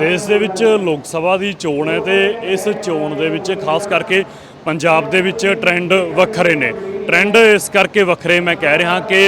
ਦੇਸ਼ ਦੇ ਵਿੱਚ ਲੋਕ ਸਭਾ ਦੀ ਚੋਣ ਹੈ ਤੇ ਇਸ ਚੋਣ ਦੇ ਵਿੱਚ ਖਾਸ ਕਰਕੇ ਪੰਜਾਬ ਦੇ ਵਿੱਚ ਟ੍ਰੈਂਡ ਵੱਖਰੇ ਨੇ। ਟ੍ਰੈਂਡ ਇਸ ਕਰਕੇ ਵੱਖਰੇ ਮੈਂ ਕਹਿ ਰਿਹਾ ਕਿ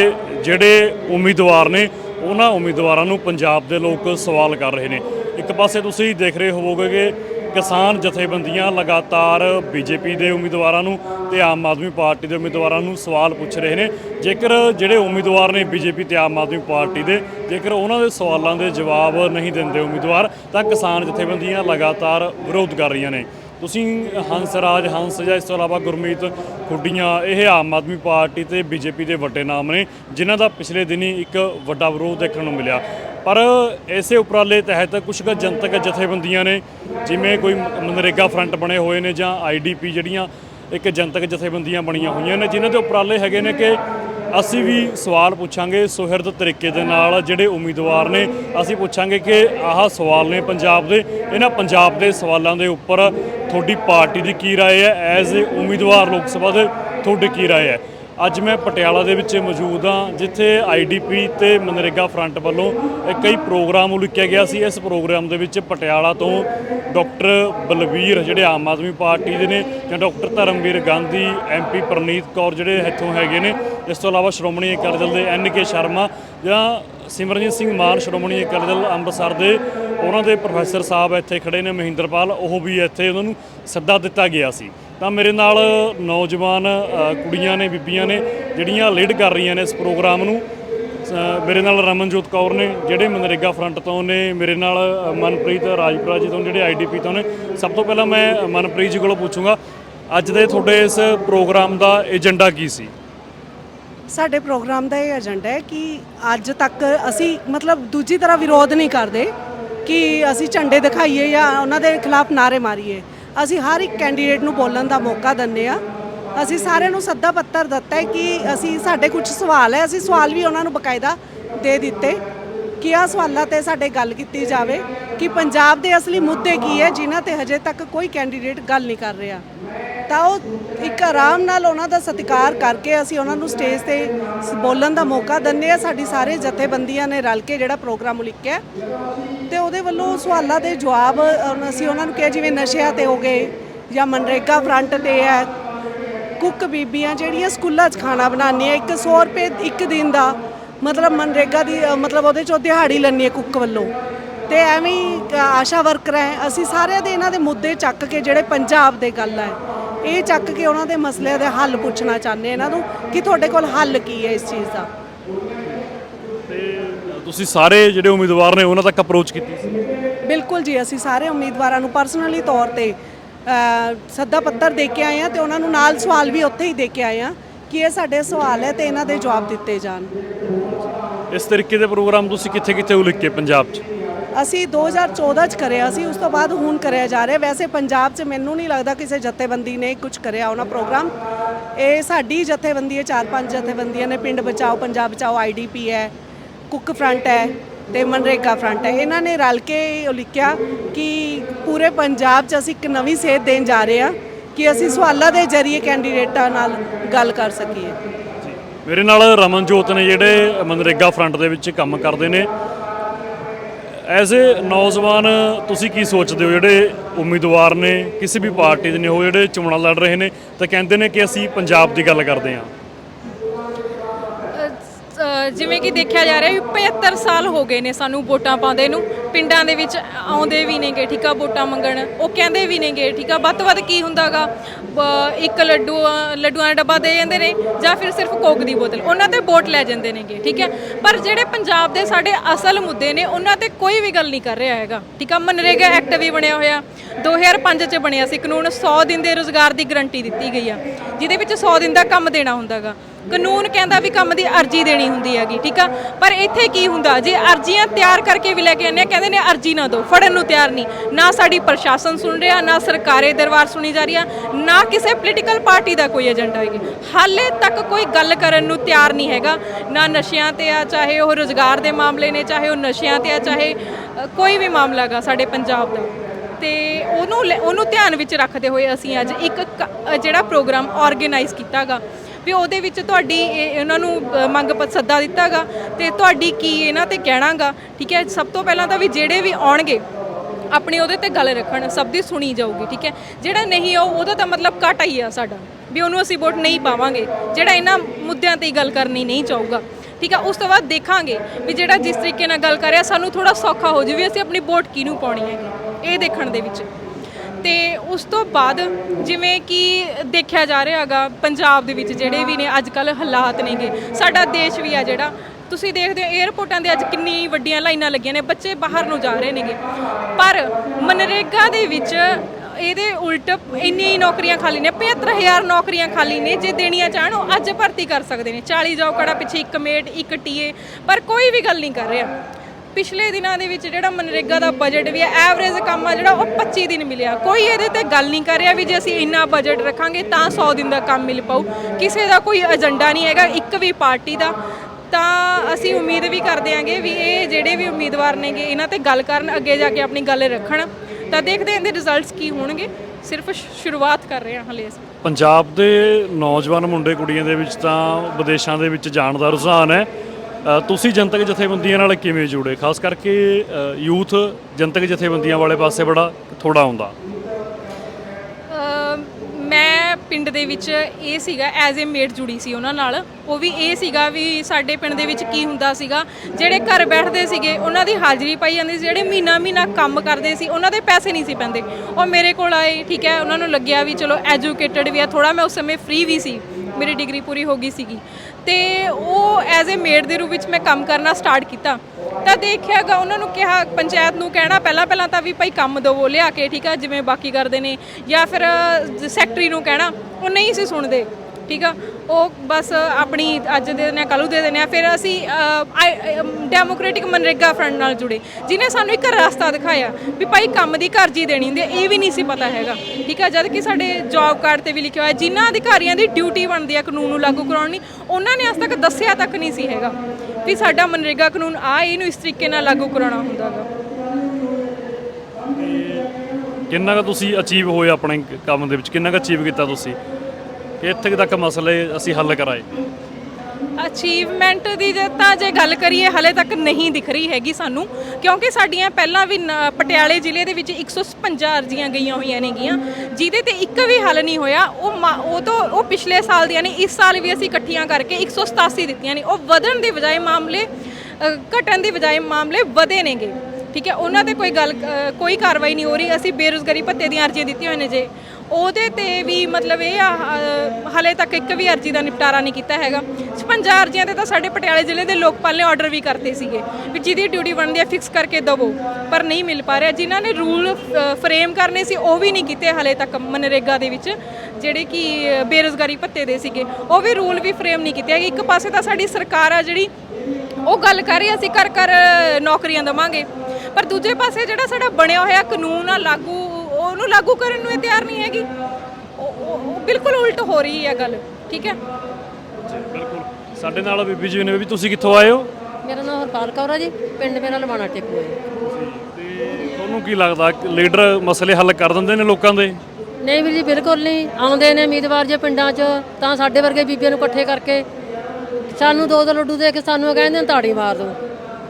ਜਿਹੜੇ ਉਮੀਦਵਾਰ ਨੇ, ਉਹਨਾਂ ਉਮੀਦਵਾਰਾਂ ਨੂੰ ਪੰਜਾਬ ਦੇ ਲੋਕ ਸਵਾਲ ਕਰ ਰਹੇ ਨੇ। ਇੱਕ ਪਾਸੇ ਤੁਸੀਂ ਦੇਖ ਰਹੇ ਹੋਵੋਗੇ ਕਿ ਕਿਸਾਨ ਜਥੇਬੰਦੀਆਂ ਲਗਾਤਾਰ ਬੀਜੇਪੀ ਦੇ ਉਮੀਦਵਾਰਾਂ ਨੂੰ ਤੇ ਆਮ ਆਦਮੀ ਪਾਰਟੀ ਦੇ ਉਮੀਦਵਾਰਾਂ ਨੂੰ ਸਵਾਲ ਪੁੱਛ ਰਹੇ ਨੇ। ਜੇਕਰ ਜਿਹੜੇ ਉਮੀਦਵਾਰ ਨੇ ਬੀਜੇਪੀ ਤੇ ਆਮ ਆਦਮੀ ਪਾਰਟੀ ਦੇ, ਜੇਕਰ ਉਹਨਾਂ ਦੇ ਸਵਾਲਾਂ ਦੇ ਜਵਾਬ ਨਹੀਂ ਦਿੰਦੇ ਉਮੀਦਵਾਰ, ਤਾਂ ਕਿਸਾਨ ਜਥੇਬੰਦੀਆਂ ਲਗਾਤਾਰ ਵਿਰੋਧ ਕਰ ਰਹੀਆਂ ਨੇ। ਤੁਸੀਂ ਹੰਸ ਰਾਜ, ਹੰਸ ਜਾਂ ਇਸ ਤੋਂ ਇਲਾਵਾ ਗੁਰਮੀਤ ਖੁੱਡੀਆਂ, ਇਹ ਆਮ ਆਦਮੀ ਪਾਰਟੀ ਤੇ ਬੀਜੇਪੀ ਦੇ ਵੱਡੇ ਨਾਮ ਨੇ, ਜਿਨ੍ਹਾਂ ਦਾ ਪਿਛਲੇ ਦਿਨੀ ਇੱਕ ਵੱਡਾ ਵਿਰੋਧ ਦੇਖਣ ਨੂੰ ਮਿਲਿਆ। ਪਰ ਇਸੇ ਉਪਰਾਲੇ ਤਹਿਤ ਕੁਝ ਕੁ ਜਨਤਕ ਜਥੇਬੰਦੀਆਂ ਨੇ ਜਿਵੇਂ ਕੋਈ ਮਨਰੇਗਾ ਫਰੰਟ ਬਣੇ ਹੋਏ ਨੇ ਜਾਂ ਆਈਡੀਪੀ ਜਿਹੜੀਆਂ ਇੱਕ ਜਨਤਕ ਜਥੇਬੰਦੀਆਂ ਬਣੀਆਂ ਹੋਈਆਂ ਨੇ ਜਿਨ੍ਹਾਂ ਦੇ ਉਪਰਾਲੇ ਹੈਗੇ ਨੇ ਕਿ ਅਸੀਂ ਵੀ ਸਵਾਲ ਪੁੱਛਾਂਗੇ ਸੁਹਿਰਦ ਤਰੀਕੇ ਦੇ ਨਾਲ ਜਿਹੜੇ ਉਮੀਦਵਾਰ ਨੇ ਅਸੀਂ ਪੁੱਛਾਂਗੇ ਕਿ ਆਹ ਸਵਾਲ ਨੇ ਪੰਜਾਬ ਦੇ ਇਹਨਾਂ ਪੰਜਾਬ ਦੇ ਸਵਾਲਾਂ ਦੇ ਉੱਪਰ ਤੁਹਾਡੀ ਪਾਰਟੀ ਦੀ ਕੀ رائے ਹੈ ਐਜ਼ ਏ ਉਮੀਦਵਾਰ ਲੋਕ ਸਭਾ ਦੇ ਤੁਹਾਡੀ ਕੀ رائے ਹੈ ਅੱਜ ਮੈਂ ਪਟਿਆਲਾ ਦੇ ਵਿੱਚ ਮੌਜੂਦ ਹਾਂ, ਜਿੱਥੇ ਆਈਡੀਪੀ ਤੇ ਮਨਰੇਗਾ ਫਰੰਟ ਵੱਲੋਂ ਕਈ ਪ੍ਰੋਗਰਾਮ ਉਲੀਕਿਆ ਗਿਆ ਸੀ। ਇਸ ਪ੍ਰੋਗਰਾਮ ਦੇ ਵਿੱਚ ਪਟਿਆਲਾ ਤੋਂ ਡਾਕਟਰ ਬਲਵੀਰ, ਜਿਹੜੇ ਆਮ ਆਦਮੀ ਪਾਰਟੀ ਦੇ ਨੇ, ਜਾਂ ਡਾਕਟਰ ਧਰਮਵੀਰ ਗਾਂਧੀ ਐਮਪੀ ਪ੍ਰਨੀਤ ਕੌਰ ਜਿਹੜੇ ਇੱਥੋਂ ਹੈਗੇ ਨੇ। ਇਸ ਤੋਂ ਇਲਾਵਾ ਸ਼੍ਰੋਮਣੀ ਅਕਾਲੀ ਦਲ ਦੇ ਐਨ ਕੇ ਸ਼ਰਮਾ ਜਾਂ ਸਿਮਰਜੀਤ ਸਿੰਘ ਮਾਨ, ਸ਼੍ਰੋਮਣੀ ਅਕਾਲੀ ਦਲ ਅੰਮ੍ਰਿਤਸਰ ਦੇ, ਉਹਨਾਂ ਦੇ ਪ੍ਰੋਫੈਸਰ ਸਾਹਿਬ ਇੱਥੇ ਖੜੇ ਨੇ, ਮਹਿੰਦਰਪਾਲ, ਉਹ ਵੀ ਇੱਥੇ ਉਹਨਾਂ ਨੂੰ ਸੱਦਾ ਦਿੱਤਾ ਗਿਆ ਸੀ। ਤਾਂ ਮੇਰੇ ਨਾਲ ਨੌਜਵਾਨ ਕੁੜੀਆਂ ਨੇ, ਬੀਬੀਆਂ ਨੇ ਜਿਹੜੀਆਂ ਲੀਡ ਕਰ ਰਹੀਆਂ ਨੇ ਇਸ ਪ੍ਰੋਗਰਾਮ ਨੂੰ ਮੇਰੇ ਨਾਲ ਰਮਨਜੋਤ ਕੌਰ ਨੇ, ਜਿਹੜੇ ਮਨਰੇਗਾ ਫਰੰਟ ਤੋਂ ਨੇ, ਮੇਰੇ ਨਾਲ ਮਨਪ੍ਰੀਤ ਰਾਜਪੁਰਾ ਜੀ ਤੋਂ, ਜਿਹੜੇ ਆਈਡੀਪੀ ਤੋਂ ਨੇ। ਸਭ ਤੋਂ ਪਹਿਲਾਂ ਮੈਂ ਮਨਪ੍ਰੀਤ ਜੀ ਕੋਲੋਂ ਪੁੱਛੂੰਗਾ, ਅੱਜ ਦੇ ਤੁਹਾਡੇ ਇਸ ਪ੍ਰੋਗਰਾਮ ਦਾ ਏਜੰਡਾ ਕੀ ਸੀ? ਸਾਡੇ ਪ੍ਰੋਗਰਾਮ ਦਾ ਇਹ ਏਜੰਡਾ ਹੈ ਕਿ ਅੱਜ ਤੱਕ ਅਸੀਂ ਮਤਲਬ ਦੂਜੀ ਤਰ੍ਹਾਂ ਵਿਰੋਧ ਨਹੀਂ ਕਰਦੇ ਕਿ ਅਸੀਂ ਝੰਡੇ ਦਿਖਾਈਏ ਜਾਂ ਉਹਨਾਂ ਦੇ ਖਿਲਾਫ ਨਾਰੇ ਮਾਰੀਏ। ਅਸੀਂ ਹਰ ਇੱਕ ਕੈਂਡੀਡੇਟ ਨੂੰ ਬੋਲਣ ਦਾ ਮੌਕਾ ਦਿੰਦੇ ਆ ਅਸੀਂ ਸਾਰਿਆਂ ਨੂੰ ਸੱਦਾ ਪੱਤਰ ਦਿੱਤਾ ਹੈ ਕਿ ਅਸੀਂ ਸਾਡੇ ਕੁਝ ਸਵਾਲ ਹੈ, ਅਸੀਂ ਸਵਾਲ ਵੀ ਉਹਨਾਂ ਨੂੰ ਬਕਾਇਦਾ ਦੇ ਦਿੱਤੇ ਕਿ ਆ ਸਵਾਲਾਂ ਤੇ ਸਾਡੇ ਗੱਲ ਕੀਤੀ ਜਾਵੇ ਕਿ ਪੰਜਾਬ ਦੇ ਅਸਲੀ ਮੁੱਦੇ ਕੀ ਹੈ, ਜਿਨ੍ਹਾਂ ਤੇ ਹਜੇ ਤੱਕ ਕੋਈ ਕੈਂਡੀਡੇਟ ਗੱਲ ਨਹੀਂ ਕਰ ਰਿਹਾ। ਤਾਂ ਉਹ ਇੱਕ ਆਰਾਮ ਨਾਲ ਉਹਨਾਂ ਦਾ ਸਤਿਕਾਰ ਕਰਕੇ ਅਸੀਂ ਉਹਨਾਂ ਨੂੰ ਸਟੇਜ ਤੇ ਬੋਲਣ ਦਾ ਮੌਕਾ ਦਿੰਦੇ ਆ ਸਾਡੀ ਸਾਰੇ ਜਥੇਬੰਦੀਆਂ ਨੇ ਰਲ ਕੇ ਜਿਹੜਾ ਪ੍ਰੋਗਰਾਮ ਉਲੀਕਿਆ ਤੇ ਉਹਦੇ ਵੱਲੋਂ ਸਵਾਲਾਂ ਦੇ ਜਵਾਬ ਅਸੀਂ ਉਹਨਾਂ ਨੂੰ ਕਿਹਾ ਜਿਵੇਂ ਨਸ਼ਿਆਂ ਤੇ ਹੋ ਗਏ ਜਾਂ ਮਨਰੇਗਾ ਫਰੰਟ ਤੇ ਹੈ। ਕੁੱਕ ਬੀਬੀਆਂ ਜਿਹੜੀਆਂ ਸਕੂਲਾਂ 'ਚ ਖਾਣਾ ਬਣਾਉਂਦੀਆਂ 100 ਰੁਪਏ ਇੱਕ ਦਿਨ ਦਾ ਮਤਲਬ ਮਨਰੇਗਾ ਦੀ ਮਤਲਬ ਉਹਦੇ 'ਚੋਂ ਦਿਹਾੜੀ ਲੈਣੀ ਹੈ ਕੁੱਕ ਵੱਲੋਂ। ਤੇ ਐਵੇਂ ਆਸ਼ਾ ਵਰਕਰ ਹੈ। ਅਸੀਂ ਸਾਰਿਆਂ ਦੇ ਇਹਨਾਂ ਦੇ ਮੁੱਦੇ ਚੱਕ ਕੇ ਜਿਹੜੇ ਪੰਜਾਬ ਦੇ ਗੱਲ ਹੈ ਇਹ ਚੱਕ ਕੇ ਉਹਨਾਂ ਦੇ ਮਸਲਿਆਂ ਦੇ ਹੱਲ ਪੁੱਛਣਾ ਚਾਹੁੰਦੇ ਇਹਨਾਂ ਨੂੰ ਕਿ ਤੁਹਾਡੇ ਕੋਲ ਹੱਲ ਕੀ ਹੈ ਇਸ ਚੀਜ਼ ਦਾ। ਤੁਸੀਂ ਸਾਰੇ ਜਿਹੜੇ ਉਮੀਦਵਾਰ ਨੇ ਉਹਨਾਂ ਤੱਕ ਅਪਰੋਚ ਕੀਤੀ ਸੀ? ਬਿਲਕੁਲ ਜੀ ਅਸੀਂ ਸਾਰੇ ਉਮੀਦਵਾਰਾਂ ਨੂੰ ਪਰਸਨਲੀ ਤੌਰ ਤੇ ਸੱਦਾ ਪੱਤਰ ਦੇ ਕੇ ਆਏ ਆ ਤੇ ਉਹਨਾਂ ਨੂੰ ਨਾਲ ਸਵਾਲ ਵੀ ਉੱਥੇ ਹੀ ਦੇ ਕੇ ਆਏ ਆ ਕਿ ਇਹ ਸਾਡੇ ਸਵਾਲ ਹੈ ਤੇ ਇਹਨਾਂ ਦੇ ਜਵਾਬ ਦਿੱਤੇ ਜਾਣ। ਇਸ ਤਰੀਕੇ ਦੇ ਪ੍ਰੋਗਰਾਮ ਤੁਸੀਂ ਕਿੱਥੇ ਕਿੱਥੇ ਉਲੀਕੇ ਪੰਜਾਬ 'ਚ? ਅਸੀਂ 2014 ਚ ਕਰਿਆ ਸੀ, ਉਸ ਤੋਂ ਬਾਅਦ ਹੁਣ ਕਰਿਆ ਜਾ ਰਿਹਾ। ਵੈਸੇ ਪੰਜਾਬ 'ਚ ਮੈਨੂੰ ਨਹੀਂ ਲੱਗਦਾ ਕਿਸੇ ਜਥੇਬੰਦੀ ਨੇ ਕੁਝ ਕਰਿਆ ਉਹਨਾਂ ਪ੍ਰੋਗਰਾਮ। ਇਹ ਸਾਡੀ ਜਥੇਬੰਦੀ ਹੈ, ਚਾਰ ਪੰਜ ਜਥੇਬੰਦੀਆਂ ਨੇ, ਪਿੰਡ ਬਚਾਓ, ਪੰਜਾਬ ਬਚਾਓ ਆਈਡੀਪੀ ਹੈ, ਕੁੱਕ ਫਰੰਟ ਹੈ ਤੇ ਮਨਰੇਗਾ ਫਰੰਟ ਹੈ। ਇਹਨਾਂ ਨੇ ਰਲ ਕੇ ਲਿਖਿਆ ਕਿ ਪੂਰੇ ਪੰਜਾਬ 'ਚ ਅਸੀਂ ਇੱਕ ਨਵੀਂ ਸੇਧ ਦੇਣ ਜਾ ਰਹੇ ਹਾਂ ਕਿ ਅਸੀਂ ਸਵਾਲਾਂ ਦੇ ਜ਼ਰੀਏ ਕੈਂਡੀਡੇਟਾਂ ਨਾਲ ਗੱਲ ਕਰ ਸਕੀਏ। ਮੇਰੇ ਨਾਲ ਰਮਨਜੋਤ ਨੇ ਜਿਹੜੇ ਮਨਰੇਗਾ ਫਰੰਟ ਦੇ ਵਿੱਚ ਕੰਮ ਕਰਦੇ ਨੇ। ਐਜ਼ ਏ ਨੌਜਵਾਨ, ਤੁਸੀਂ ਕੀ ਸੋਚਦੇ ਹੋ? ਜਿਹੜੇ ਉਮੀਦਵਾਰ ਨੇ, ਕਿਸੇ ਵੀ ਪਾਰਟੀ ਦੇ ਨੇ, ਉਹ ਜਿਹੜੇ ਚੋਣਾਂ ਲੜ ਰਹੇ ਨੇ, ਤਾਂ ਕਹਿੰਦੇ ਨੇ ਕਿ ਅਸੀਂ ਪੰਜਾਬ ਦੀ ਗੱਲ ਕਰਦੇ ਹਾਂ। ਜਿਵੇਂ ਕਿ ਦੇਖਿਆ ਜਾ ਰਿਹਾ ਵੀ 75 ਸਾਲ ਹੋ ਗਏ ਨੇ ਸਾਨੂੰ ਵੋਟਾਂ ਪਾਉਂਦੇ ਨੂੰ। ਪਿੰਡਾਂ ਦੇ ਵਿੱਚ ਆਉਂਦੇ ਵੀ ਨੇਗੇ ਠੀਕ ਆ, ਵੋਟਾਂ ਮੰਗਣ। ਉਹ ਕਹਿੰਦੇ ਵੀ ਨੇਗੇ ਠੀਕ ਆ, ਵੱਧ ਤੋਂ ਵੱਧ ਕੀ ਹੁੰਦਾਗਾ ਇੱਕ ਲੱਡੂ, ਲੱਡੂਆਂ ਦਾ ਡੱਬਾ ਦੇ ਜਾਂਦੇ ਨੇ ਜਾਂ ਫਿਰ ਸਿਰਫ ਕੋਕ ਦੀ ਬੋਤਲ। ਉਹਨਾਂ ਤੇ ਵੋਟ ਲੈ ਜਾਂਦੇ ਨੇਗੇ ਠੀਕ ਹੈ ਪਰ ਜਿਹੜੇ ਪੰਜਾਬ ਦੇ ਸਾਡੇ ਅਸਲ ਮੁੱਦੇ ਨੇ, ਉਹਨਾਂ ਤੇ ਕੋਈ ਵੀ ਗੱਲ ਨਹੀਂ ਕਰ ਰਿਹਾ ਹੈਗਾ। ਠੀਕ ਆ, ਮਨਰੇਗਾ ਐਕਟ ਵੀ ਬਣਿਆ ਹੋਇਆ। 2005 ਚ ਬਣਿਆ ਸੀ ਕਾਨੂੰਨ 100 ਦਿਨ ਦੇ ਰੋਜ਼ਗਾਰ ਦੀ ਗਰੰਟੀ ਦਿੱਤੀ ਗਈ ਆ। ਜਿਹਦੇ ਵਿੱਚ 100 ਦਿਨ ਦਾ ਕੰਮ ਦੇਣਾ ਹੁੰਦਾਗਾ ਕਾਨੂੰਨ ਕਹਿੰਦਾ ਵੀ ਕੰਮ ਦੀ ਅਰਜੀ ਦੇਣੀ ਹੁੰਦੀ ਹੈਗੀ, ਠੀਕ ਆ? ਪਰ ਇੱਥੇ ਕੀ ਹੁੰਦਾ? ਜੇ ਅਰਜ਼ੀਆਂ ਤਿਆਰ ਕਰਕੇ ਵੀ ਲੈ ਕੇ ਆਉਂਦੇ ਆ, ਕਹਿੰਦੇ ਨੇ ਅਰਜੀ ਨਾ ਦਿਓ, ਫੜਨ ਨੂੰ ਤਿਆਰ ਨਹੀਂ। ਨਾ ਸਾਡੀ ਪ੍ਰਸ਼ਾਸਨ ਸੁਣ ਰਿਹਾ, ਨਾ ਸਰਕਾਰੇ ਦਰਬਾਰ ਸੁਣੀ ਜਾ ਰਹੀ ਆ, ਨਾ ਕਿਸੇ ਪੋਲੀਟੀਕਲ ਪਾਰਟੀ ਦਾ ਕੋਈ ਏਜੰਡਾ ਹੈਗਾ। ਹਾਲੇ ਤੱਕ ਕੋਈ ਗੱਲ ਕਰਨ ਨੂੰ ਤਿਆਰ ਨਹੀਂ ਹੈਗਾ, ਨਾ ਨਸ਼ਿਆਂ ਤੇ ਆ, ਚਾਹੇ ਉਹ ਰੋਜ਼ਗਾਰ ਦੇ ਮਾਮਲੇ ਨੇ, ਚਾਹੇ ਉਹ ਨਸ਼ਿਆਂ ਤੇ ਆ, ਚਾਹੇ ਕੋਈ ਵੀ ਮਾਮਲਾ ਹੈਗਾ ਸਾਡੇ ਪੰਜਾਬ ਦਾ। ਤੇ ਉਹਨੂੰ ਲੈ- ਉਹਨੂੰ ਧਿਆਨ ਵਿੱਚ ਰੱਖਦੇ ਹੋਏ ਅਸੀਂ ਅੱਜ ਇੱਕ ਜਿਹੜਾ ਪ੍ਰੋਗਰਾਮ ਆਰਗੇਨਾਈਜ਼ ਕੀਤਾਗਾ ਵੀ ਉਹਦੇ ਵਿੱਚ ਤੁਹਾਡੀ ਇਹ- ਇਹਨਾਂ ਨੂੰ ਮੰਗ ਪੱਤ ਸੱਦਾ ਦਿੱਤਾਗਾ ਤੇ ਤੁਹਾਡੀ ਕੀ ਇਹਨਾਂ ਤੇ ਕਹਿਣਾਗਾ, ਠੀਕ ਹੈ? ਸਭ ਤੋਂ ਪਹਿਲਾਂ ਤਾਂ ਵੀ ਜਿਹੜੇ ਵੀ ਆਉਣਗੇ, ਆਪਣੀ ਉਹਦੇ ਤੇ ਗੱਲ ਰੱਖਣ, ਸਭ ਦੀ ਸੁਣੀ ਜਾਊਗੀ, ਠੀਕ ਹੈ? ਜਿਹੜਾ ਨਹੀਂ ਆਉ ਉਹਦਾ ਤਾਂ ਮਤਲਬ ਘਾਟਾ ਹੀ ਆ ਸਾਡਾ, ਵੀ ਉਹਨੂੰ ਅਸੀਂ ਵੋਟ ਨਹੀਂ ਪਾਵਾਂਗੇ। ਜਿਹੜਾ ਇਹਨਾਂ ਮੁੱਦਿਆਂ ਤੇ ਹੀ ਗੱਲ ਕਰਨੀ ਨਹੀਂ ਚਾਹੂਗਾ ਠੀਕ ਆ ਉਸ ਤੋਂ ਬਾਅਦ ਦੇਖਾਂਗੇ ਵੀ ਜਿਹੜਾ ਜਿਸ ਤਰੀਕੇ ਨਾਲ ਗੱਲ ਕਰ ਰਿਹਾ, ਸਾਨੂੰ ਥੋੜਾ ਸੌਖਾ ਹੋ ਜਾਵੇ ਅਸੀਂ ਆਪਣੀ ਵੋਟ ਕਿਹਨੂੰ ਪਾਉਣੀ ਹੈਗੀ, ਇਹ ਦੇਖਣ ਦੇ ਵਿੱਚ। ਤੇ ਉਸ ਤੋਂ ਬਾਅਦ ਜਿਵੇਂ ਕਿ ਦੇਖਿਆ ਜਾ ਰਿਹਾ ਹੈਗਾ, ਪੰਜਾਬ ਦੇ ਵਿੱਚ ਜਿਹੜੇ ਵੀ ਨੇ ਅੱਜ ਕੱਲ ਹਾਲਾਤ ਨੇਗੇ, ਸਾਡਾ ਦੇਸ਼ ਵੀ ਆ ਜਿਹੜਾ। ਤੁਸੀਂ ਦੇਖਦੇ ਹੋ 에ਅਰਪੋਰਟਾਂ ਦੇ ਅੱਜ ਕਿੰਨੀ ਵੱਡੀਆਂ ਲਾਈਨਾਂ ਲੱਗੀਆਂ ਨੇ, ਬੱਚੇ ਬਾਹਰ ਨੂੰ ਜਾ ਰਹੇ ਨੇਗੇ। ਪਰ ਮਨਰੇਗਾ ਦੇ ਵਿੱਚ ਇਹਦੇ ਉਲਟ ਇੰਨੀ ਨੌਕਰੀਆਂ ਖਾਲੀ ਨੇ 75000 ਨੌਕਰੀਆਂ ਖਾਲੀ ਨੇ, ਜੇ ਦੇਣੀਆਂ ਚਾਹਣ ਉਹ ਅੱਜ ਭਰਤੀ ਕਰ ਸਕਦੇ ਨੇ। 40 ਜੌਬ ਕੜਾ ਪਿੱਛੇ ਇੱਕ ਮੇਟ ਇੱਕ ਟੀਏ ਪਰ ਕੋਈ ਵੀ ਗੱਲ ਨਹੀਂ ਕਰ ਰਿਹਾ। ਪਿਛਲੇ ਦਿਨਾਂ ਦੇ ਵਿੱਚ ਜਿਹੜਾ ਮਨਰੇਗਾ ਦਾ ਬਜਟ ਵੀ ਹੈ ਐਵਰੇਜ ਕੰਮ ਆ ਜਿਹੜਾ, ਉਹ 25 ਦਿਨ ਮਿਲਿਆ। ਕੋਈ ਇਹਦੇ ਤੇ ਗੱਲ ਨਹੀਂ ਕਰ ਰਿਹਾ ਵੀ ਜੇ ਅਸੀਂ ਇੰਨਾ ਬਜਟ ਰੱਖਾਂਗੇ ਤਾਂ 100 ਦਿਨ ਦਾ ਕੰਮ ਮਿਲ ਪਾਊ। ਕਿਸੇ ਦਾ ਕੋਈ ਏਜੰਡਾ ਨਹੀਂ ਹੈਗਾ, ਇੱਕ ਵੀ ਪਾਰਟੀ ਦਾ। ਤਾਂ ਅਸੀਂ ਉਮੀਦ ਵੀ ਕਰਦੇ ਆਂਗੇ ਵੀ ਇਹ ਜਿਹੜੇ ਵੀ ਉਮੀਦਵਾਰ ਨੇਗੇ, ਇਹਨਾਂ ਤੇ ਗੱਲ ਕਰਨ, ਅੱਗੇ ਜਾ ਕੇ ਆਪਣੀ ਗੱਲ ਰੱਖਣ। ਤਾਂ ਦੇਖਦੇ ਹਾਂ ਇਹਦੇ ਰਿਜ਼ਲਟਸ ਕੀ ਹੋਣਗੇ। ਸਿਰਫ ਸ਼ੁਰੂਆਤ ਕਰ ਰਹੇ ਹਾਂ ਹਲੇ ਅਸੀਂ। ਪੰਜਾਬ ਦੇ ਨੌਜਵਾਨ ਮੁੰਡੇ ਕੁੜੀਆਂ ਦੇ ਵਿੱਚ ਤਾਂ ਵਿਦੇਸ਼ਾਂ ਦੇ ਵਿੱਚ ਜਾਣ ਦਾ ਰੁਝਾਨ ਹੈ। ਤੁਸੀਂ ਜਨਤਕ ਜਥੇਬੰਦੀਆਂ ਨਾਲ ਕਿਵੇਂ ਜੁੜੇ? ਖਾਸ ਕਰਕੇ ਯੂਥ ਜਨਤਕ ਜਥੇਬੰਦੀਆਂ ਵਾਲੇ ਪਾਸੇ ਬੜਾ ਥੋੜਾ ਆਉਂਦਾ। ਮੈਂ ਪਿੰਡ ਦੇ ਵਿੱਚ ਇਹ ਸੀਗਾ ਐਜ਼ ਅ ਮੇਡ ਜੁੜੀ ਸੀ ਉਹਨਾਂ ਨਾਲ। ਉਹ ਵੀ ਇਹ ਸੀਗਾ ਵੀ ਸਾਡੇ ਪਿੰਡ ਦੇ ਵਿੱਚ ਕੀ ਹੁੰਦਾ ਸੀਗਾ, ਜਿਹੜੇ ਘਰ ਬੈਠਦੇ ਸੀਗੇ, ਉਹਨਾਂ ਦੀ ਹਾਜ਼ਰੀ ਪਾਈ ਜਾਂਦੀ ਸੀ, ਜਿਹੜੇ ਮਹੀਨਾ ਮਹੀਨਾ ਕੰਮ ਕਰਦੇ ਸੀ, ਉਹਨਾਂ ਦੇ ਪੈਸੇ ਨਹੀਂ ਸੀ ਪੈਂਦੇ। ਉਹ ਮੇਰੇ ਕੋਲ ਆਏ, ਠੀਕ ਹੈ, ਉਹਨਾਂ ਨੂੰ ਲੱਗਿਆ ਵੀ ਚਲੋ ਐਜੂਕੇਟਡ ਵੀ ਆ ਥੋੜਾ ਮੈਂ ਉਸ ਸਮੇਂ ਫ੍ਰੀ ਵੀ ਸੀ। ਮੇਰੀ ਡਿਗਰੀ ਪੂਰੀ ਹੋ ਗਈ ਸੀਗੀ। ਤੇ ਉਹ ਐਜ਼ ਅ ਮੇਡ ਦੇ ਰੂਪ ਵਿੱਚ ਮੈਂ ਕੰਮ ਕਰਨਾ ਸਟਾਰਟ ਕੀਤਾ। ਤਾਂ ਦੇਖਿਆਗਾ ਉਹਨਾਂ ਨੂੰ ਕਿਹਾ, ਪੰਚਾਇਤ ਨੂੰ ਕਹਿਣਾ, ਪਹਿਲਾਂ ਪਹਿਲਾਂ ਤਾਂ ਵੀ ਭਾਈ ਕੰਮ ਦਵੋ, ਲਿਆ ਕੇ, ਠੀਕ ਆ, ਜਿਵੇਂ ਬਾਕੀ ਕਰਦੇ ਨੇ। ਜਾਂ ਫਿਰ ਸੈਕਟਰੀ ਨੂੰ ਕਹਿਣਾ, ਉਹ ਨਹੀਂ ਸੀ ਸੁਣਦੇ। ਠੀਕ ਆ? ਉਹ ਬਸ ਆਪਣੀ ਅੱਜ ਦੇ ਦਿੰਦੇ ਆ, ਕੱਲ੍ਹ ਨੂੰ ਦੇ ਦਿੰਦੇ ਆ। ਫਿਰ ਅਸੀਂ ਡੈਮੋਕ੍ਰੈਟਿਕ ਮਨਰੇਗਾ ਫਰੰਟ ਨਾਲ ਜੁੜੇ। ਜਿਨੇ ਸਾਨੂੰ ਇੱਕ ਰਸਤਾ ਦਿਖਾਇਆ ਵੀ ਭਾਈ ਕੰਮ ਦੀ ਕਰਜੀ ਦੇਣੀ ਹੁੰਦੀ ਹੈ ਇਹ ਵੀ ਨਹੀਂ ਸੀ ਪਤਾ ਹੈਗਾ। ਠੀਕ ਆ? ਜਦ ਕਿ ਸਾਡੇ ਜੌਬ ਕਾਰਡ ਤੇ ਵੀ ਲਿਖਿਆ ਹੋਇਆ, ਜਿਨ੍ਹਾਂ ਅਧਿਕਾਰੀਆਂ ਦੀ ਡਿਊਟੀ ਬਣਦੀ ਹੈ ਕਾਨੂੰਨ ਨੂੰ ਲਾਗੂ ਕਰਾਉਣੀ ਉਹਨਾਂ ਨੇ ਅੱਜ ਤੱਕ ਦੱਸਿਆ ਤੱਕ ਨਹੀਂ ਸੀ ਹੈਗਾ ਵੀ ਸਾਡਾ ਮਨਰੇਗਾ ਕਾਨੂੰਨ ਆ, ਇਹਨੂੰ ਇਸ ਤਰੀਕੇ ਨਾਲ ਲਾਗੂ ਕਰਾਉਣਾ ਹੁੰਦਾ ਹੈਗਾ। ਕਿੰਨਾ ਕੁ ਤੁਸੀਂ ਅਚੀਵ ਹੋਏ ਆਪਣੇ ਕੰਮ ਦੇ ਵਿੱਚ? ਕਿੰਨਾ ਕੁ ਅਚੀਵ ਕੀਤਾ ਤੁਸੀਂ? ਇੱਥੇ ਤੱਕ ਮਸਲੇ ਅਸੀਂ ਹੱਲ ਕਰਾਏ। ਅਚੀਵਮੈਂਟ ਦੀ ਜੇ ਤਾਂ ਜੇ ਗੱਲ ਕਰੀਏ ਹਲੇ ਤੱਕ ਨਹੀਂ ਦਿਖ ਰਹੀ ਹੈਗੀ ਸਾਨੂੰ ਕਿਉਂਕਿ ਸਾਡੀਆਂ ਪਹਿਲਾਂ ਵੀ ਨ- ਪਟਿਆਲੇ ਜ਼ਿਲ੍ਹੇ ਦੇ ਵਿੱਚ 156 ਅਰਜ਼ੀਆਂ ਗਈਆਂ ਹੋਈਆਂ ਨੇਗੀਆਂ ਜਿਹਦੇ ਤੇ ਇੱਕ ਵੀ ਹੱਲ ਨਹੀਂ ਹੋਇਆ ਉਹ ਮਾ- ਉਹ ਤੋਂ ਉਹ ਪਿਛਲੇ ਸਾਲ ਦੀਆਂ ਨੇ ਇਸ ਸਾਲ ਵੀ ਅਸੀਂ ਇਕੱਠੀਆਂ ਕਰਕੇ 187 ਦਿੱਤੀਆਂ ਨੇ ਉਹ ਵਧਣ ਦੀ ਬਜਾਏ ਮਾਮਲੇ ਅ, ਘਟਣ ਦੀ ਬਜਾਏ ਮਾਮਲੇ ਵਧੇ ਨੇਗੇ। ਠੀਕ ਹੈ ਉਹਨਾਂ ਤੇ ਕੋਈ ਗੱਲ ਅ, ਕੋਈ ਕਾਰਵਾਈ ਨਹੀਂ ਹੋ ਰਹੀ ਅਸੀਂ ਬੇਰੁਜ਼ਗਾਰੀ ਭੱਤੇ ਦੀਆਂ ਅਰਜ਼ੀਆਂ ਦਿੱਤੀਆਂ ਹੋਈਆਂ ਨੇ ਜੇ। ਉਹਦੇ ਤੇ ਵੀ ਮਤਲਬ ਇਹ ਆ ਅ, ਹਲੇ ਤੱਕ ਇੱਕ ਵੀ ਅਰਜ਼ੀ ਦਾ ਨਿਪਟਾਰਾ ਨਹੀਂ ਕੀਤਾ ਹੈਗਾ। 56 ਅਰਜ਼ੀਆਂ ਤੇ ਤਾਂ ਸਾਡੇ ਪਟਿਆਲੇ ਜ਼ਿਲ੍ਹੇ ਦੇ ਲੋਕਪਾਲ ਨੇ ਆਰਡਰ ਵੀ ਕਰਤੇ ਸੀਗੇ ਵੀ ਜਿਹਦੀ ਡਿਊਟੀ ਬਣਦੀ ਹੈ ਫਿਕਸ ਕਰਕੇ ਦਵੋ ਪਰ ਨਹੀਂ ਮਿਲ ਪਾ ਰਿਹਾ। ਜਿਨ੍ਹਾਂ ਨੇ ਰੂਲ ਫਰੇਮ ਕਰਨੇ ਸੀ ਉਹ ਵੀ ਨਹੀਂ ਕੀਤੇ ਹਲੇ ਤੱਕ ਮਨਰੇਗਾ ਦੇ ਵਿੱਚ ਜਿਹੜੇ ਕਿ ਅ, ਬੇਰੁਜ਼ਗਾਰੀ ਭੱਤੇ ਦੇ ਸੀਗੇ। ਉਹ ਵੀ ਰੂਲ ਵੀ ਫਰੇਮ ਨਹੀਂ ਕੀਤੇ ਹੈਗੇ। ਇੱਕ ਪਾਸੇ ਤਾਂ ਸਾਡੀ ਸਰਕਾਰ ਆ ਜਿਹੜੀ ਉਹ ਗੱਲ ਕਰ ਰਹੀ ਅਸੀਂ ਕਰ ਕਰ ਨੌਕਰੀਆਂ ਦਵਾਂਗੇ। ਪਰ ਦੂਜੇ ਪਾਸੇ ਜਿਹੜਾ ਸਾਡਾ ਬਣਿਆ ਹੋਇਆ ਕਾਨੂੰਨ ਆ ਲਾਗੂ ਉਹਨੂੰ ਲਾਗੂ ਕਰਨ ਨੂੰ ਇਹ ਤਿਆਰ ਨਹੀਂ ਹੈਗੀ। ਉਹ- ਬਿਲਕੁਲ ਉਲਟ ਹੋ ਰਹੀ ਹੈ ਗੱਲ ਠੀਕ ਹੈ? ਜੀ ਬਿਲਕੁਲ। ਸਾਡੇ ਨਾਲ ਬੀਬੀ ਜੀ ਨੇ ਵੀ ਤੁਸੀਂ ਕਿੱਥੋਂ ਆਏ ਹੋ? ਮੇਰਾ ਨਾਮ ਹਰਪਾਲ ਕੌਰ ਆ ਜੀ ਪਿੰਡ ਮੇਰਾ ਲਵਾਣਾ ਟੇਕੂ ਹੈ ਤੇ ਤੁਹਾਨੂੰ ਕੀ ਲੱਗਦਾ ਲੀਡਰ ਮਸਲੇ ਹੱਲ ਕਰ ਦਿੰਦੇ ਨੇ ਲੋਕਾਂ ਦੇ? ਨਹੀਂ ਵੀਰ ਜੀ ਬਿਲਕੁਲ ਨਹੀਂ। ਆਉਂਦੇ ਨੇ ਉਮੀਦਵਾਰ ਜੇ ਪਿੰਡਾਂ 'ਚ ਤਾਂ ਸਾਡੇ ਵਰਗੇ ਬੀਬੀਆਂ ਨੂੰ ਇਕੱਠੇ ਕਰਕੇ ਸਾਨੂੰ ਦੋ ਦੋ ਲੱਡੂ ਦੇ ਕੇ ਸਾਨੂੰ ਇਹ ਕਹਿੰਦੇ ਨੇ ਤਾੜੀ ਮਾਰ ਦਿਓ।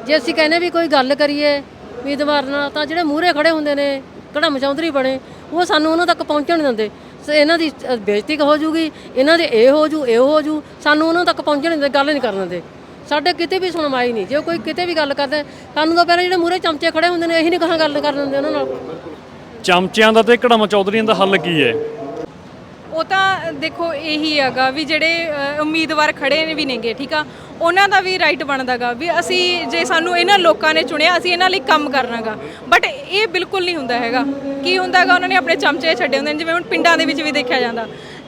ਜੇ ਅਸੀਂ ਕਹਿੰਦੇ ਵੀ ਕੋਈ ਗੱਲ ਕਰੀਏ ਉਮੀਦਵਾਰ ਨਾਲ ਤਾਂ ਜਿਹੜੇ ਮੂਹਰੇ ਖੜੇ ਹੁੰਦੇ ਨੇ ਕੜਮ ਚੌਧਰੀ ਬਣੇ ਉਹ ਸਾਨੂੰ ਉਹਨਾਂ ਤੱਕ ਪਹੁੰਚਣ ਨਹੀਂ ਦਿੰਦੇ। ਸ- ਇਹਨਾਂ ਦੀ ਅ, ਬੇਇੱਜ਼ਤੀ ਹੋ ਜੂਗੀ ਇਹਨਾਂ ਦੇ ਇਹ ਹੋ ਜੂ ਇਹ ਹੋ ਜੂ ਸਾਨੂੰ ਉਹਨਾਂ ਤੱਕ ਪਹੁੰਚਣ ਨਹੀਂ ਦਿੰਦੇ ਗੱਲ ਨਹੀਂ ਕਰਨ ਦਿੰਦੇ। ਸਾਡੇ ਕਿਤੇ ਵੀ ਸੁਣਵਾਈ ਨਹੀਂ ਜੇ ਕੋਈ ਕਿਤੇ ਵੀ ਗੱਲ ਕਰਦਾ ਸਾਨੂੰ ਤਾਂ ਪਹਿਲਾਂ ਜਿਹੜੇ ਮੂਹਰੇ ਚਮਚੇ ਖੜੇ ਹੁੰਦੇ ਨੇ ਇਹੀ ਨਹੀਂ ਕਹਾਂ ਗੱਲ ਕਰ ਦਿੰਦੇ ਉਹਨਾਂ ਨਾਲ। ਚਮਚਿਆਂ ਦਾ ਤੇ ਕੜਮ ਚੌਧਰੀਆਂ ਦਾ ਹੱਲ ਕੀ ਹੈ? ਉਹ ਤਾਂ ਦੇਖੋ ਇਹੀ ਹੈਗਾ ਵੀ ਜਿਹੜੇ ਅ, ਉਮੀਦਵਾਰ ਖੜੇ ਨੇ ਵੀ ਨੇਗੇ ਠੀਕ ਆ? ਉਹਨਾਂ ਦਾ ਵੀ ਰਾਈਟ ਬਣਦਾਗਾ ਵੀ ਅਸੀਂ ਜੇ ਸਾਨੂੰ ਇਹਨਾਂ ਲੋਕਾਂ ਨੇ ਚੁਣਿਆ ਅਸੀਂ ਇਹਨਾਂ ਲਈ ਕੰਮ ਕਰਨਾਗਾ। ਬਟ ਇਹ ਬਿਲਕੁਲ ਨਹੀਂ ਹੁੰਦਾ ਹੈਗਾ। ਕੀ ਹੁੰਦਾਗਾ ਉਹਨਾਂ ਨੇ ਆਪਣੇ ਚਮਚੇ ਛੱਡੇ ਹੁੰਦੇ ਨੇ ਜਿਵੇਂ ਹੁਣ ਪਿੰਡਾਂ ਦੇ ਵਿੱਚ ਵੀ ਦੇਖਿਆ ਜਾਂਦਾ।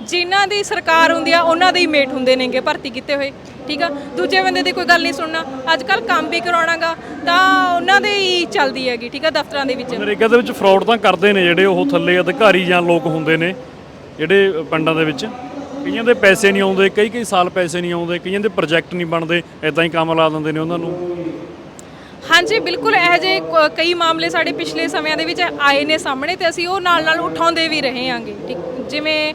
ਜਿਨ੍ਹਾਂ ਦੀ ਸਰਕਾਰ ਹੁੰਦੀ ਆ ਉਹਨਾਂ ਦੇ ਹੀ ਮੇਟ ਹੁੰਦੇ ਨੇਗੇ ਭਰਤੀ ਕੀਤੇ ਹੋਏ ਠੀਕ ਆ? ਦੂਜੇ ਬੰਦੇ ਦੀ ਕੋਈ ਗੱਲ ਨਹੀਂ ਸੁਣਨਾ। ਅੱਜ ਕੱਲ ਕੰਮ ਵੀ ਕਰਾਉਣਾਗਾ ਤਾਂ ਉਹਨਾਂ ਦੇ ਹੀ ਚੱਲਦੀ ਹੈਗੀ ਠੀਕ ਆ ਦਫ਼ਤਰਾਂ ਦੇ ਵਿੱਚ। ਨਰੇਗਾ ਦੇ ਵਿੱਚ ਫਰਾਡ ਤਾਂ ਕਰਦੇ ਨੇ ਜਿਹੜੇ ਉਹ ਥੱਲੇ ਅਧਿਕਾਰੀ ਜਾਂ ਲੋਕ ਹੁੰਦੇ ਨੇ। ਜਿਹੜੇ ਪਿੰਡਾਂ ਦੇ ਵਿੱਚ, ਕਈਆਂ ਦੇ ਪੈਸੇ ਨਹੀਂ ਆਉਂਦੇ, ਕਈ ਕਈ ਸਾਲ ਪੈਸੇ ਨਹੀਂ ਆਉਂਦੇ, ਕਈਆਂ ਦੇ ਪ੍ਰੋਜੈਕਟ ਨਹੀਂ ਬਣਦੇ ਐਦਾਂ ਹੀ ਕੰਮ ਲਾ ਦਿੰਦੇ ਨੇ ਉਹਨਾਂ ਨੂੰ। ਹਾਂਜੀ, ਬਿਲਕੁਲ ਇਹੋ ਜਿਹੇ ਕਈ ਮਾਮਲੇ ਸਾਡੇ ਪਿਛਲੇ ਸਮਿਆਂ ਦੇ ਵਿੱਚ ਆਏ ਨੇ ਸਾਹਮਣੇ ਤੇ ਅਸੀਂ ਉਹ ਨਾਲ ਨਾਲ ਉਠਾਉਂਦੇ ਵੀ ਰਹੇ ਹਾਂਗੇ ਠੀਕ? ਜਿਵੇਂ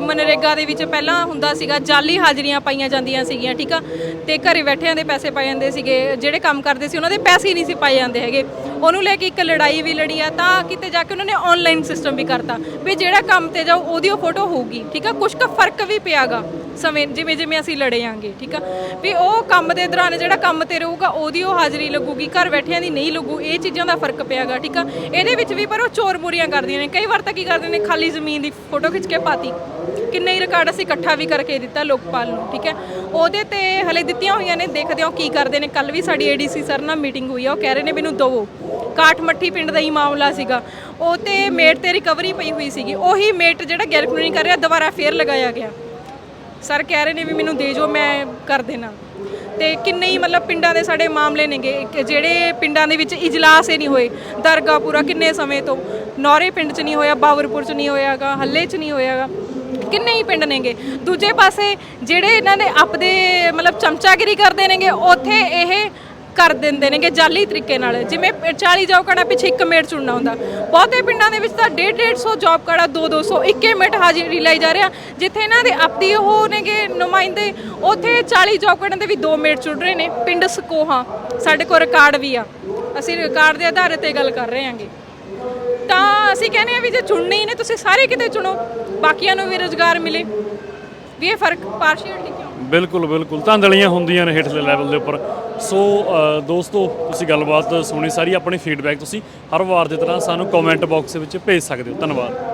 ਮਨਰੇਗਾ ਦੇ ਵਿੱਚ ਪਹਿਲਾਂ ਹੁੰਦਾ ਸੀਗਾ, ਜਾਲੀ ਹਾਜ਼ਰੀਆਂ ਪਾਈਆਂ ਜਾਂਦੀਆਂ ਸੀਗੀਆਂ, ਠੀਕ ਆ? ਤੇ ਘਰੇ ਬੈਠਿਆਂ ਦੇ ਪੈਸੇ ਪਾਏ ਜਾਂਦੇ ਸੀਗੇ, ਜਿਹੜੇ ਕੰਮ ਕਰਦੇ ਸੀ, ਉਹਨਾਂ ਦੇ ਪੈਸੇ ਹੀ ਨਹੀਂ ਸੀ ਪਾਏ ਜਾਂਦੇ ਹੈਗੇ। ਉਹਨੂੰ ਲੈ ਕੇ ਇੱਕ ਲੜਾਈ ਵੀ ਲੜੀ ਆ, ਤਾਂ ਕਿਤੇ ਜਾ ਕੇ ਉਹਨਾਂ ਨੇ ਆਨਲਾਈਨ ਸਿਸਟਮ ਵੀ ਕਰਤਾ। ਵੀ ਜਿਹੜਾ ਕੰਮ ਤੇ ਜਾਓ, ਉਹਦੀ ਉਹ ਫੋਟੋ ਹੋਊਗੀ, ਠੀਕ ਆ? ਕੁਝ ਕੁ ਫ਼ਰਕ ਵੀ ਪਿਆਗਾ, ਸਮੇਂ, ਜਿਵੇਂ ਜਿਵੇਂ ਅਸੀਂ ਲੜੇ ਆਂਗੇ ਠੀਕ ਆ? ਵੀ ਉਹ ਕੰਮ ਦੇ ਦੌਰਾਨ ਜਿਹੜਾ ਕੰਮ ਤੇ ਰਹੂਗਾ, ਉਹਦੀ ਉਹ ਹਾਜ਼ਰੀ ਲੱਗੂਗੀ, ਘਰ ਬੈਠਿਆਂ ਦੀ ਨਹੀਂ ਲੱਗੂ, ਇਹ ਚੀਜ਼ਾਂ ਦਾ ਫ਼ਰਕ ਪਿਆਗਾ, ਠੀਕ ਆ? ਇਹਦੇ ਵਿੱਚ ਵੀ ਪਰ ਉਹ ਚੋਰ ਮੁਰੀਆਂ ਕਰਦੀਆਂ ਨੇ, ਕਈ ਵਾਰ ਤਾਂ ਕੀ ਕਰਦੇ ਨੇ, ਖਾਲੀ ਜ਼ਮੀਨ ਦੀ ਫੋਟੋ ਖਿੱਚ ਕੇ ਪਾਤੀ ਕਿੰਨੇ ਹੀ ਰਿਕਾਰਡ ਅਸੀਂ ਇਕੱਠਾ ਵੀ ਕਰਕੇ ਦਿੱਤਾ ਲੋਕਪਾਲ ਨੂੰ, ਠੀਕ ਹੈ? ਉਹਦੇ ਤੇ ਹਲੇ ਦਿੱਤੀਆਂ ਹੋਈਆਂ ਨੇ, ਦੇਖਦੇ ਹਾਂ ਉਹ ਕੀ ਕਰਦੇ ਨੇ। ਕੱਲ ਵੀ ਸਾਡੀ ਏਡੀਸੀ ਸਰ ਨਾਲ ਮੀਟਿੰਗ ਹੋਈ ਆ, ਉਹ ਕਹਿ ਰਹੇ ਨੇ ਮੈਨੂੰ ਦਵੋ। ਕਾਠਮੱਠੀ ਪਿੰਡ ਦਾ ਹੀ ਮਾਮਲਾ ਸੀਗਾ। ਉਹ ਤੇ ਮੇਟ ਤੇ ਰਿਕਵਰੀ ਪਈ ਹੋਈ ਸੀਗੀ। ਉਹੀ ਮੇਟ ਜਿਹੜਾ ਗੈਰ ਕਾਨੂੰਨੀ ਕਰ ਰਿਹਾ, ਦੁਬਾਰਾ ਫੇਰ ਲਗਾਇਆ ਗਿਆ। ਸਰ ਕਹਿ ਰਹੇ ਨੇ ਵੀ ਮੈਨੂੰ ਦੇ ਜੋ, ਮੈਂ ਕਰ ਦੇਣਾ। ਤੇ ਕਿੰਨੇ ਹੀ ਮਤਲਬ ਪਿੰਡਾਂ ਦੇ ਸਾਡੇ ਮਾਮਲੇ ਨੇਗੇ। ਜਿਹੜੇ ਪਿੰਡਾਂ ਦੇ ਵਿੱਚ ਇਜਲਾਸ ਹੀ ਨਹੀਂ ਹੋਏ ਦਰਗਾਪੁਰਾ ਕਿੰਨੇ ਸਮੇਂ ਤੋਂ। ਨੌਰੇ ਪਿੰਡ 'ਚ ਨਹੀਂ ਹੋਇਆ, ਬਾਵਰਪੁਰ 'ਚ ਨਹੀਂ ਹੋਇਆਗਾ, ਹੱਲੇ 'ਚ ਨਹੀਂ ਹੋਇਆਗਾ। ਕਿੰਨੇ ਹੀ ਪਿੰਡ ਨੇਗੇ। ਦੂਜੇ ਪਾਸੇ ਜਿਹੜੇ ਇਹਨਾਂ ਦੇ ਆਪਦੇ, ਮਤਲਬ ਚਮਚਾਗਿਰੀ ਕਰਦੇ ਨੇਗੇ, ਉੱਥੇ ਇਹ ਕਰ ਦਿੰਦੇ ਨੇਗੇ ਜਾਲੀ ਤਰੀਕੇ ਨਾਲ। ਜਿਵੇਂ 40 ਜੌਬ ਕਾਰਡਾਂ ਪਿੱਛੇ ਇੱਕ ਮੇਟ ਚੁਣਨਾ ਹੁੰਦਾ। ਬਹੁਤੇ ਪਿੰਡਾਂ ਦੇ ਵਿੱਚ ਤਾਂ 1.5 150 ਜੌਬ ਕਾਰਡਾ 2 200 ਇੱਕੇ ਮਿੰਟ ਹਾਜ਼ਰੀ ਲਈ ਜਾ ਰਿਹਾ। ਜਿੱਥੇ ਇਹਨਾਂ ਦੇ ਆਪਦੀ ਉਹ ਨੇਗੇ ਨੁਮਾਇੰਦੇ, ਉੱਥੇ 40 ਜੌਬ ਕਾਰਡਾਂ ਦੇ ਵੀ ਦੋ ਮਿੰਟ ਚੁਣ ਰਹੇ ਨੇ। ਪਿੰਡ ਸਕੋਹਾ, ਸਾਡੇ ਕੋਲ ਰਿਕਾਰਡ ਵੀ ਆ। ਅਸੀਂ ਰਿਕਾਰਡ ਦੇ ਆਧਾਰ ਤੇ ਗੱਲ ਕਰ ਰਹੇ ਹਾਂਗੇ। ਅਸੀਂ ਕਹਿੰਦੇ ਆ ਵੀ ਜੇ ਚੁਣਨੇ ਹੀ ਨੇ, ਤੁਸੀਂ ਸਾਰੇ ਕਿਤੇ ਚੁਣੋ, ਬਾਕੀਆਂ ਨੂੰ ਵੀ ਰੋਜ਼ਗਾਰ ਮਿਲੇ। ਵੀ ਇਹ ਫ਼ਰਕ ਪਾਰਸ਼ੀਅਲਿਟੀ ਕਿਉਂ? ਬਿਲਕੁਲ ਬਿਲਕੁਲ। ਧਾਂਦਲੀਆਂ ਹੁੰਦੀਆਂ ਨੇ ਹੇਠਲੇ ਲੈਵਲ ਦੇ ਉੱਪਰ। ਸੋ ਦੋਸਤੋ, ਤੁਸੀਂ ਗੱਲਬਾਤ ਸੁਣੀ, ਸਾਰੀ ਆਪਣੀ ਫੀਡਬੈਕ ਤੁਸੀਂ ਹਰ ਵਾਰ ਦੀ ਤਰ੍ਹਾਂ ਸਾਨੂੰ ਕਮੈਂਟ ਬਾਕਸ ਵਿੱਚ ਭੇਜ ਸਕਦੇ ਹੋ। ਧੰਨਵਾਦ।